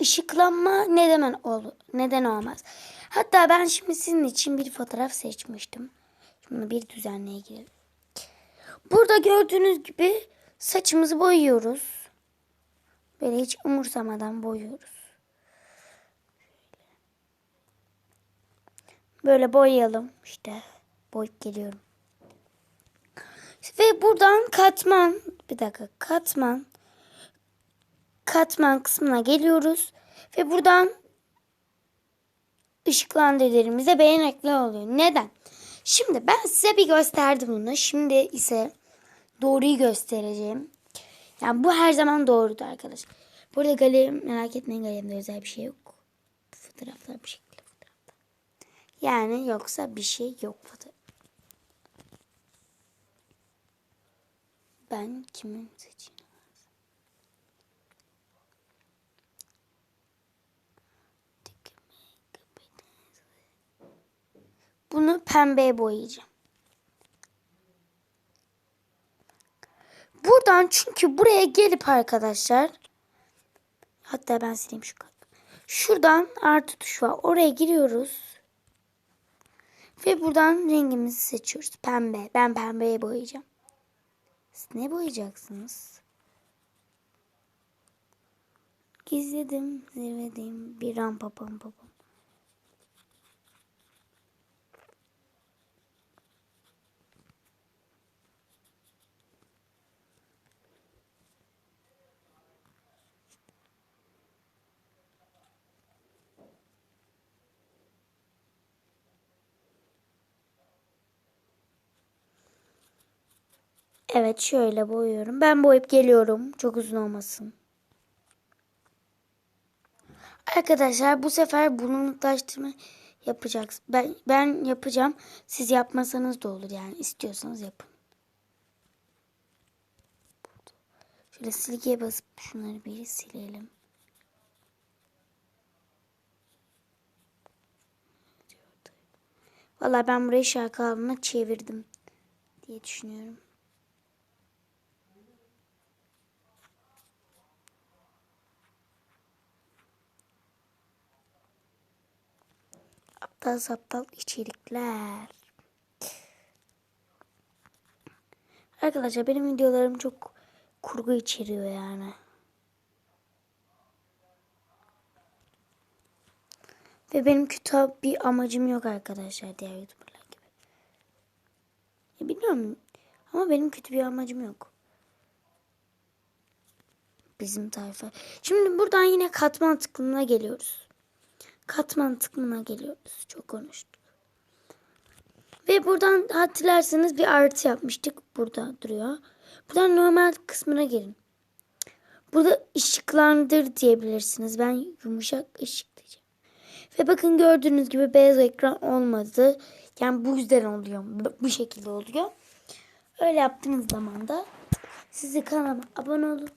ışıklanma neden ol neden olmaz. Hatta ben şimdi sizin için bir fotoğraf seçmiştim. Şimdi bir düzenleye girelim. Burada gördüğünüz gibi saçımızı boyuyoruz. Böyle hiç umursamadan boyuyoruz. Böyle boyayalım işte. Boyup geliyorum. Ve buradan katman bir dakika katman katman kısmına geliyoruz ve buradan ışıklandırılarımıza beğenekli oluyor. Neden? Şimdi ben size bir gösterdim bunu. Şimdi ise doğruyu göstereceğim. Yani bu her zaman doğrudur arkadaşlar. Burada galeri merak etmeyin galerimde özel bir şey yok. Fotoğraflar bu şekilde fotoğraflar. Yani yoksa bir şey yok fotoğraf. Ben kimin seçeyim? Bunu pembeye boyayacağım. Buradan çünkü buraya gelip arkadaşlar hatta ben sileyim şu kalp. Şuradan artı tuş var. Oraya giriyoruz. Ve buradan rengimizi seçiyoruz. Pembe. Ben pembeye boyayacağım. Siz ne boyayacaksınız? Gizledim. Zirvedeyim. Bir rampa pam pam Evet şöyle boyuyorum. Ben boyayıp geliyorum. Çok uzun olmasın. Arkadaşlar bu sefer bulunuklaştırma yapacaksın. Ben, ben yapacağım. Siz yapmasanız da olur yani. istiyorsanız yapın. Şöyle silgiye basıp şunları bir silelim. Valla ben burayı şarkı albümüne çevirdim diye düşünüyorum. Aptal saptal içerikler. Arkadaşlar benim videolarım çok kurgu içeriyor yani. Ve benim kötü bir amacım yok arkadaşlar diğer youtuberlar gibi. Ya biliyorum ama benim kötü bir amacım yok. Bizim tayfa. Şimdi buradan yine katman tıklımına geliyoruz katman tıklımına geliyoruz. Çok konuştuk. Ve buradan hatırlarsanız bir artı yapmıştık. Burada duruyor. Buradan normal kısmına gelin. Burada ışıklandır diyebilirsiniz. Ben yumuşak ışık diyeceğim. Ve bakın gördüğünüz gibi beyaz ekran olmadı. Yani bu yüzden oluyor. Bu şekilde oluyor. Öyle yaptığınız zaman da sizi kanalıma abone olun.